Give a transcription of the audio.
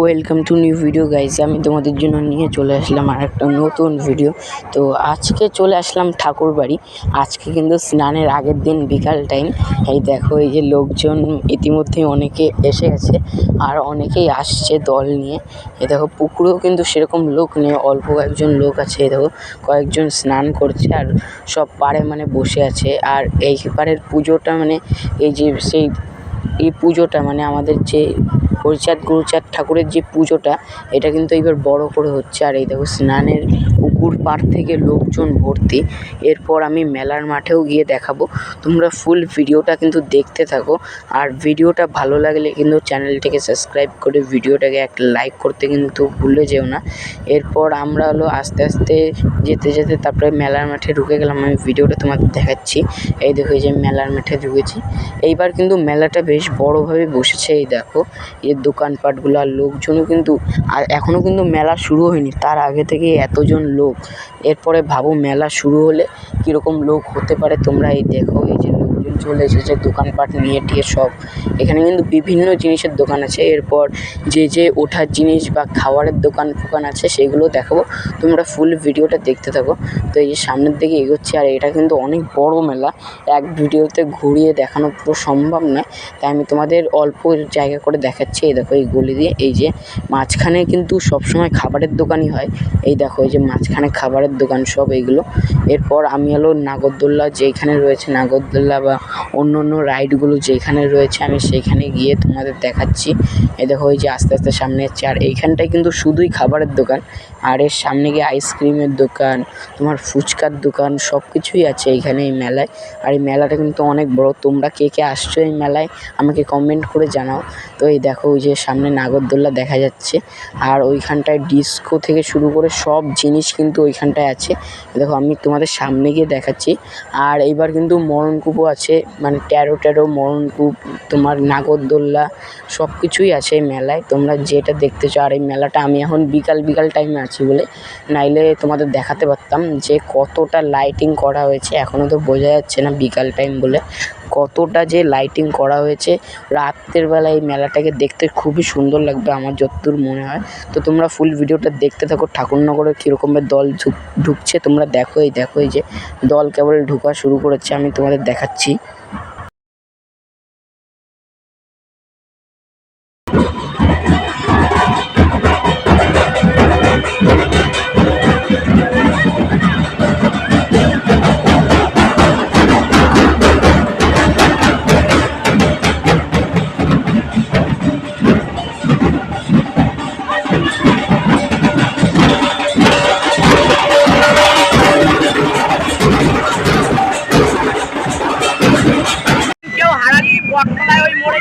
Welcome to new video guys আমি তোমাদের জন্য নিয়ে চলে আসলাম আর একটা নতুন ভিডিও তো আজকে চলে আসলাম ঠাকুর বাড়ি। আজকে কিন্তু স্নানের আগের দিন বিকাল টাইম এই দেখো, এই যে লোকজন ইতিমধ্যেই অনেকে এসে গেছে আর অনেকেই আসছে দল নিয়ে। এ দেখো, পুকুরেও কিন্তু সেরকম লোক নেই, অল্প কয়েকজন লোক আছে। এ দেখো, কয়েকজন স্নান করছে আর সব পাড়ে মানে বসে আছে। আর এই পাড়ের পুজোটা মানে এই যে সেই এই পুজোটা মানে আমাদের যে হরিচাঁদ গুরুচাঁদ ঠাকুরের যে পুজোটা, এটা কিন্তু এইবার বড়ো করে হচ্ছে। আর এই দেখো, স্নানের পুকুর পাড় থেকে লোকজন ভর্তি। এরপর আমি মেলার মাঠেও গিয়ে দেখাবো। তোমরা ফুল ভিডিওটা কিন্তু দেখতে থাকো। আর ভিডিওটা ভালো লাগলে কিন্তু চ্যানেলটিকে সাবস্ক্রাইব করে ভিডিওটাকে একটা লাইক করতে কিন্তু ভুলে যেও না। এরপর আমরা হলো আস্তে আস্তে যেতে যেতে তারপরে মেলার মাঠে ঢুকে গেলাম। আমি ভিডিওটা তোমাদের দেখাচ্ছি। এই দেখো যে মেলার মাঠে ঢুকেছি। এইবার কিন্তু মেলাটা বেশ বড়োভাবে বসেছে। এই দেখো এর দোকানপাটগুলো আর লোকজনও কিন্তু, আর এখনও কিন্তু মেলা শুরু হয়নি। তার আগে থেকেই এতজন লোক এরপরে ভাবো মেলা শুরু হলে কীরকম লোক হতে পারে তোমরা এই দেখো এই যে লোকজন চলে এসেছে, দোকানপাট নিয়ে টিয়ে সব। এখানে কিন্তু বিভিন্ন জিনিসের দোকান আছে। এরপর যে যে ওঠার জিনিস বা খাবারের দোকান ফোকান আছে, সেগুলো দেখাবো। তোমরা ফুল ভিডিওটা দেখতে থাকো। তো এই যে সামনের দিকে এগোচ্ছে, আর এটা কিন্তু অনেক বড় মেলা। এক ভিডিওতে ঘুরিয়ে দেখানো পুরো সম্ভব নয়। তাই আমি তোমাদের অল্প জায়গা করে দেখাচ্ছি। এই দেখো, এই গলি দিয়ে। এই যে মাঝখানে কিন্তু সবসময় খাবারের দোকানই হয়। এই দেখো, এই যে মাঝখানে খাবারের দোকান সব এইগুলো। এরপর আমি হলো নাগরদোল্লা, যেইখানে রয়েছে নাগরদোল্লা বা অন্য অন্য রাইডগুলো যেইখানে রয়েছে, আমি সেইখানে গিয়ে তোমাদের দেখাচ্ছি। এই দেখো, এই যে আস্তে আস্তে সামনে যাচ্ছে। আর এইখানটায় কিন্তু শুধুই খাবারের দোকান। আর এর সামনে গিয়ে আইসক্রিমের দোকান, তোমার ফুচকার দোকান সব কিছুই আছে এইখানে এই মেলায়। আর এই মেলাটা কিন্তু অনেক বড়। তোমরা কে কে আসছো এই মেলায়, আমাকে কমেন্ট করে জানাও। তো এই দেখো, ওই যে সামনে নাগরদোল্লা দেখা যাচ্ছে। আর ওইখানটায় ডিস্কো থেকে শুরু করে সব জিনিস কিন্তু ওইখানটায় আছে। দেখো, আমি তোমাদের সামনে গিয়ে দেখাচ্ছি। আর এইবার কিন্তু মরণকূপও আছে। মানে ট্যারো ট্যারো মরণকূপ তোমার নাগরদোল্লা সব কিছুই আছে এই মেলায়। তোমরা যেটা দেখতে চাও, আর এই মেলাটা আমি এখন বিকাল বিকাল টাইমে আছি বলে। নাইলে তোমাদের দেখাতে পারতাম যে কতটা লাইটিং করা হয়েছে এখনও তো বোঝা যাচ্ছে না বিকাল টাইম বলে। কতটা যে লাইটিং করা হয়েছে। রাত্রের বেলা এই মেলাটাকে দেখতে খুবই সুন্দর লাগবে আমার যতদূর মনে হয়। তো তোমরা ফুল ভিডিওটা দেখতে থাকো। ঠাকুরনগরে কীরকমের দল ঢুক, ঢুকছে তোমরা দেখো এই দেখো এই যে দল কেবল ঢোকা শুরু করেছে। আমি তোমাদের দেখাচ্ছি। মোড়ে